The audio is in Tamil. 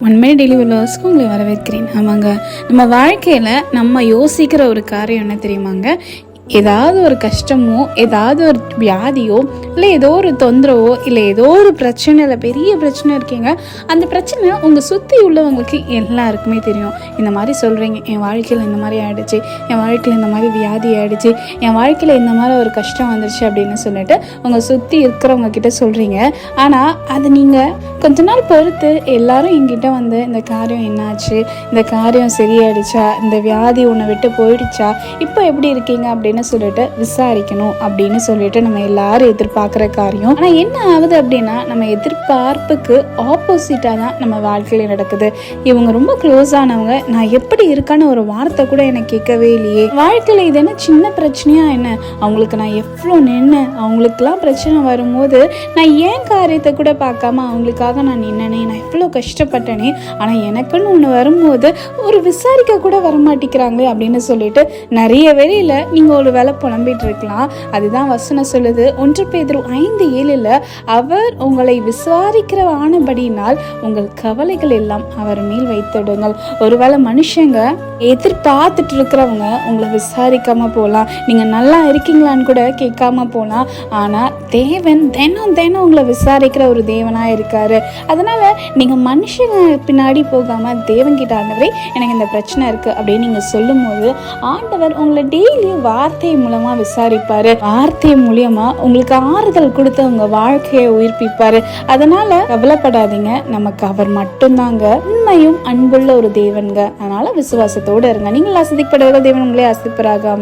உண்மை டெய்லி விலோஸ்க்கு உங்களை வரவேற்கிறேன். ஆமாங்க. நம்ம வாழ்க்கையில் நம்ம யோசிக்கிற ஒரு காரியம் என்ன தெரியுமாங்க? ஏதாவது ஒரு கஷ்டமோ ஏதாவது ஒரு வியாதியோ இல்லை ஏதோ ஒரு தொந்தரவோ இல்லை ஏதோ ஒரு பிரச்சனையில் பெரிய பிரச்சனை இருக்கீங்க. அந்த பிரச்சனை உங்கள் சுற்றி உள்ளவங்களுக்கு எல்லாருக்குமே தெரியும். இந்த மாதிரி சொல்கிறீங்க என் வாழ்க்கையில் இந்த மாதிரி ஆகிடுச்சு என் வாழ்க்கையில் இந்த மாதிரி வியாதி ஆகிடுச்சு என் வாழ்க்கையில் இந்த மாதிரி ஒரு கஷ்டம் வந்துருச்சு அப்படின்னு சொல்லிட்டு உங்கள் சுற்றி இருக்கிறவங்க கிட்ட சொல்கிறீங்க ஆனால் அது நீங்கள் கொஞ்ச நாள் பொறுத்து எல்லாரும் என்கிட்ட வந்து இந்த காரியம் என்னாச்சு? இந்த காரியம் சரியாயிடுச்சா? இந்த வியாதி உன்னை விட்டு போயிடுச்சா? இப்போ எப்படி இருக்கீங்க? அப்படின்னு சொல்லிட்டு விசாரிக்கணும் அப்படின்னு சொல்லிட்டு நம்ம எல்லாரும் எதிர்பார்க்குற காரியம். ஆனால் என்ன ஆகுது அப்படின்னா நம்ம எதிர்பார்ப்புக்கு ஆப்போசிட்டாக தான் நம்ம வாழ்க்கையில் நடக்குது. இவங்க ரொம்ப க்ளோஸ் ஆனவங்க. நான் எப்படி இருக்கான்னு ஒரு வார்த்தை கூட எனக்கு கேட்கவே இல்லையே. வாழ்க்கையில் இது என்ன சின்ன பிரச்சனையா என்ன? அவங்களுக்கு நான் எவ்வளோ நின்று அவங்களுக்குலாம் பிரச்சனை வரும்போது நான் ஏன் காரியத்தை கூட பார்க்காம அவங்களுக்காக நான் நின்னனே நான் இவ்வளோ கஷ்டப்பட்டனே ஆனால் எனக்குன்னு ஒன்று வரும்போது ஒரு விசாரிக்க கூட வரமாட்டேங்கிறாங்களே அப்படின்னு சொல்லிட்டு நிறைய வேலையில் நீங்கள் ஒரு வேலை புலம்பிட்டு இருக்கலாம். அதுதான் வசனம் சொல்லுது. ஒன்று பேதர் ஐந்து ஏழில் அவர் உங்களை விசாரிக்கிற ஆனபடியினால் உங்கள் கவலைகள் எல்லாம் அவர் மேல் வைத்திடுங்கள். ஒருவேளை மனுஷங்க எதிர்பார்த்துட்டு இருக்கிறவங்க உங்களை விசாரிக்காம போகலாம். நீங்கள் நல்லா இருக்கீங்களான்னு கூட கேட்காம போகலாம். ஆனால் தேவன் தினம் தினம் உங்களை விசாரிக்கிற ஒரு தேவனாக இருக்காரு. அதனால் நீங்கள் மனுஷங்க பின்னாடி போகாமல் தேவங்கிட்ட ஆண்டவரே எனக்கு இந்த பிரச்சனை இருக்குது அப்படின்னு நீங்கள் சொல்லும்போது ஆண்டவர் உங்களை டெய்லி வார்த்தை மூலமாக விசாரிப்பார். வார்த்தை மூலியமாக உங்களுக்கு ஆறுதல் கொடுத்து உங்கள் வாழ்க்கையை உயிர்ப்பிப்பார். அதனால் கவலைப்படாதீங்க. நமக்கு அவர் மட்டும்தாங்க. உண்மையும் அன்புள்ள ஒரு தேவன்க அதனால் விசுவாசத்தோடு இருங்க. நீங்கள் அசதிப்படுவர்கள் தேவன் உங்களே அசிப்பராக